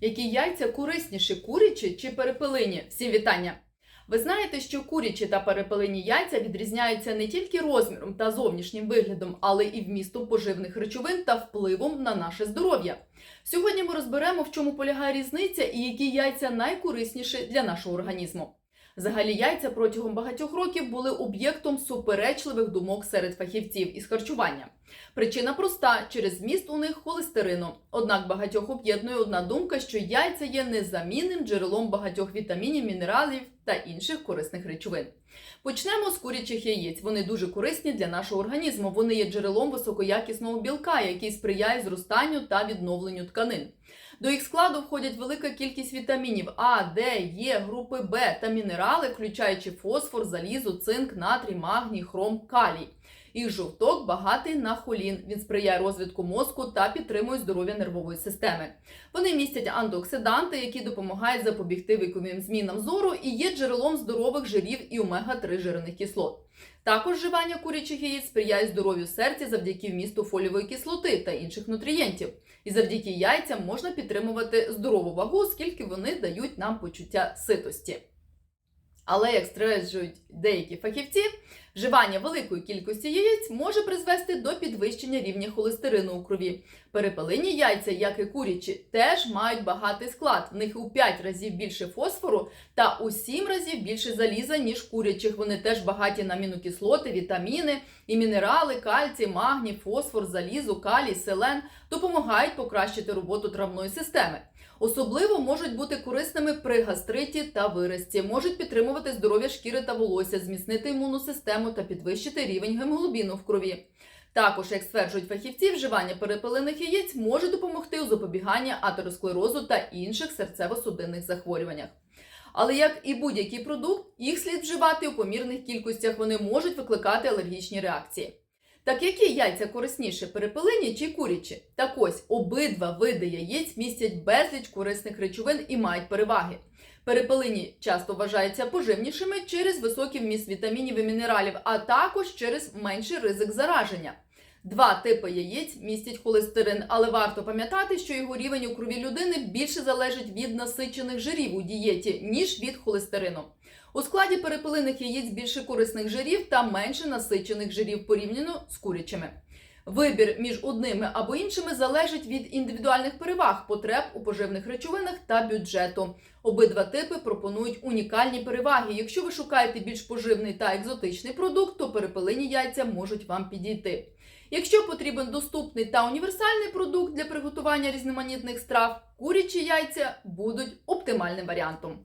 Які яйця корисніші, курячі чи перепелині? Всім вітання! Ви знаєте, що курячі та перепелині яйця відрізняються не тільки розміром та зовнішнім виглядом, але і вмістом поживних речовин та впливом на наше здоров'я. Сьогодні ми розберемо, в чому полягає різниця і які яйця найкорисніші для нашого організму. Взагалі, яйця протягом багатьох років були об'єктом суперечливих думок серед фахівців із харчування. Причина проста через зміст у них холестерину. Однак багатьох об'єднує одна думка, що яйця є незамінним джерелом багатьох вітамінів, мінералів та інших корисних речовин. Почнемо з курячих яєць. Вони дуже корисні для нашого організму. Вони є джерелом високоякісного білка, який сприяє зростанню та відновленню тканин. До їх складу входять велика кількість вітамінів А, Д, Е, групи Б та мінерали, включаючи фосфор, залізо, цинк, натрій, магній, хром, калій. Їх жовток багатий на холін. Він сприяє розвитку мозку та підтримує здоров'я нервової системи. Вони містять антиоксиданти, які допомагають запобігти віковим змінам зору і є джерелом здорових жирів і омега-3 жирних кислот. Також вживання курячих яєць сприяє здоров'ю серця завдяки вмісту фолієвої кислоти та інших нутрієнтів. І завдяки яйцям можна підтримувати здорову вагу, оскільки вони дають нам почуття ситості. Але, як стверджують деякі фахівці, вживання великої кількості яєць може призвести до підвищення рівня холестерину у крові. Перепелині яйця, як і курячі, теж мають багатий склад. В них у 5 разів більше фосфору та у 7 разів більше заліза, ніж курячих. Вони теж багаті на амінокислоти, вітаміни і мінерали, кальцій, магній, фосфор, залізо, калій, селен допомагають покращити роботу травної системи. Особливо можуть бути корисними при гастриті та виразці, можуть підтримувати здоров'я шкіри та волосся, зміцнити імунну систему та підвищити рівень гемоглобіну в крові. Також, як стверджують фахівці, вживання перепелиних яєць може допомогти у запобіганні атеросклерозу та інших серцево-судинних захворюваннях. Але як і будь-який продукт, їх слід вживати у помірних кількостях, вони можуть викликати алергічні реакції. Так які яйця корисніші, перепелині чи курячі? Так ось обидва види яєць містять безліч корисних речовин і мають переваги. Перепелині часто вважаються поживнішими через високий вміст вітамінів і мінералів, а також через менший ризик зараження. Два типи яєць містять холестерин, але варто пам'ятати, що його рівень у крові людини більше залежить від насичених жирів у дієті, ніж від холестерину. У складі перепелиних яєць більше корисних жирів та менше насичених жирів порівняно з курячими. Вибір між одними або іншими залежить від індивідуальних переваг, потреб у поживних речовинах та бюджету. Обидва типи пропонують унікальні переваги. Якщо ви шукаєте більш поживний та екзотичний продукт, то перепелині яйця можуть вам підійти. Якщо потрібен доступний та універсальний продукт для приготування різноманітних страв, курячі яйця будуть оптимальним варіантом.